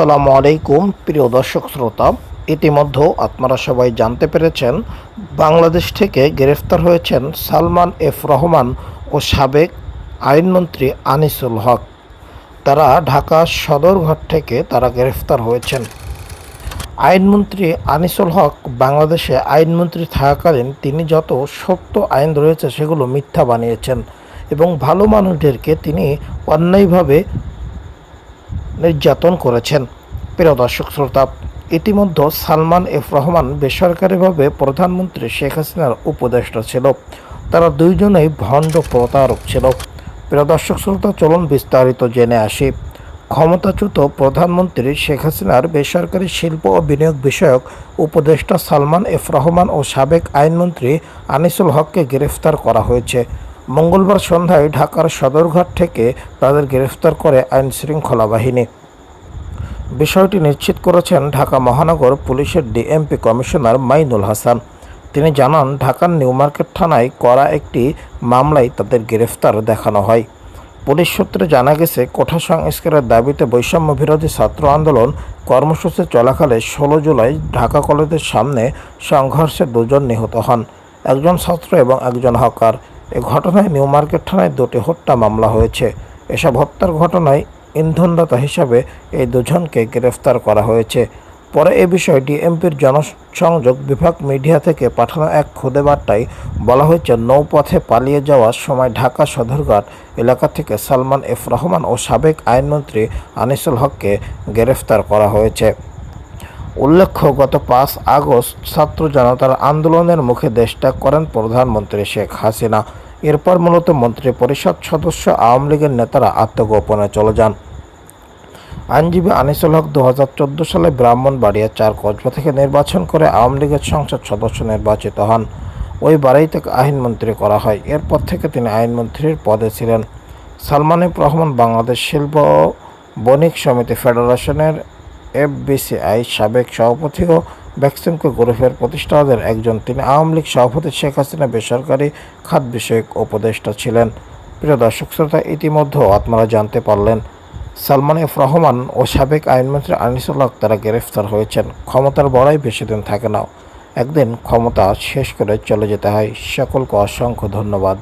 আসসালামু আলাইকুম, প্রিয় দর্শক শ্রোতা। ইতিমধ্যে আপনারা সবাই জানতে পেরেছেন, বাংলাদেশ থেকে গ্রেফতার হয়েছেন সালমান এফ রহমান ও সাবেক আইনমন্ত্রী আনিসুল হক। তারা ঢাকা সদরঘাট থেকে তারা গ্রেফতার হয়েছেন। আইনমন্ত্রী আনিসুল হক বাংলাদেশে আইনমন্ত্রী থাকাকালীন তিনি যত সত্য আইন রয়েছে সেগুলো মিথ্যা বানিয়েছেন এবং ভালো মানুষদেরকে তিনি অন্যায়ভাবে নির্যাতন করেছেন। প্রিয় দর্শক শ্রোতা, ইতিমধ্যে সালমান এফ রহমান বেসরকারিভাবে প্রধানমন্ত্রী শেখ হাসিনার উপদেষ্টা ছিল। তারা দুইজনেই ভণ্ড প্রতারক ছিল। প্রিয় দর্শক শ্রোতা, চলুন বিস্তারিত জেনে আসি। ক্ষমতাচ্যুত প্রধানমন্ত্রী শেখ হাসিনার বেসরকারি শিল্প ও বিনিয়োগ বিষয়ক উপদেষ্টা সালমান এফ রহমান ও সাবেক আইনমন্ত্রী আনিসুল হককে গ্রেফতার করা হয়েছে। মঙ্গলবার সন্ধ্যায় ঢাকার সদরঘাট থেকে তাদের গ্রেফতার করে আইন শৃঙ্খলা বাহিনী। বিষয়টি নিশ্চিত করেছেন ঢাকা মহানগর পুলিশের ডিএমপি কমিশনার মাইনুল হাসান। তিনি জানান, ঢাকার নিউ মার্কেট থানায় করা একটি মামলায় তাদের গ্রেফতার দেখানো হয়। পুলিশ সূত্রে জানা গেছে, কোঠা সংস্কারের দাবিতে বৈষম্য বিরোধী ছাত্র আন্দোলন কর্মসূচি চলাকালে ষোলো জুলাই ঢাকা কলেজের সামনে সংঘর্ষে দুজন নিহত হন। একজন ছাত্র এবং একজন হকার। এ ঘটনায় নিউ মার্কেট থানায় দুটি হত্যা মামলা হয়েছে। এসব হত্যার ঘটনায় ইন্ধনদাতা হিসাবে এই দুজনকে গ্রেফতার করা হয়েছে। পরে এ বিষয়ে ডিএমপির জনসংযোগ বিভাগ মিডিয়া থেকে পাঠানো এক খুদে বার্তায় বলা হয়েছে, নৌপথে পালিয়ে যাওয়ার সময় ঢাকা সদরঘাট এলাকা থেকে সালমান এফ রহমান ও সাবেক আইনমন্ত্রী আনিসুল হককে গ্রেফতার করা হয়েছে। উল্লেখ্য, গত পাঁচ আগস্ট ছাত্র জনতার আন্দোলনের মুখে দেশ ত্যাগ করেন প্রধানমন্ত্রী শেখ হাসিনা। এরপর মূলত মন্ত্রী পরিষদ সদস্য আওয়ামী লীগের নেতারা আত্মগোপনে চলে যান। আইনজীবী আনিসুল হক দু হাজার চোদ্দ সালে ব্রাহ্মণবাড়িয়া চার কসবা থেকে নির্বাচন করে আওয়ামী লীগের সংসদ সদস্য নির্বাচিত হন। ওই বাড়ি থেকে আইনমন্ত্রী করা হয়। এরপর থেকে তিনি আইনমন্ত্রীর পদে ছিলেন। সালমান এফ রহমান বাংলাদেশ শিল্প বণিক সমিতি ফেডারেশনের এফবিসিআই সাবেক সভাপতি ও ভ্যাকসিনকো গ্রুপের প্রতিষ্ঠাতাদের একজন তিনি আওয়ামী লীগ সভাপতি শেখ হাসিনা বেসরকারি খাত বিষয়ক উপদেষ্টা ছিলেন। প্রিয় দর্শক শ্রোতা, ইতিমধ্যেও আপনারা জানতে পারলেন, সালমান এফ রহমান ও সাবেক আইনমন্ত্রী আনিসুল হক তারা গ্রেফতার হয়েছেন। ক্ষমতার বড়াই বেশি দিন থাকে না। একদিন ক্ষমতা শেষ করে চলে যেতে হয়। সকলকে অসংখ্য ধন্যবাদ।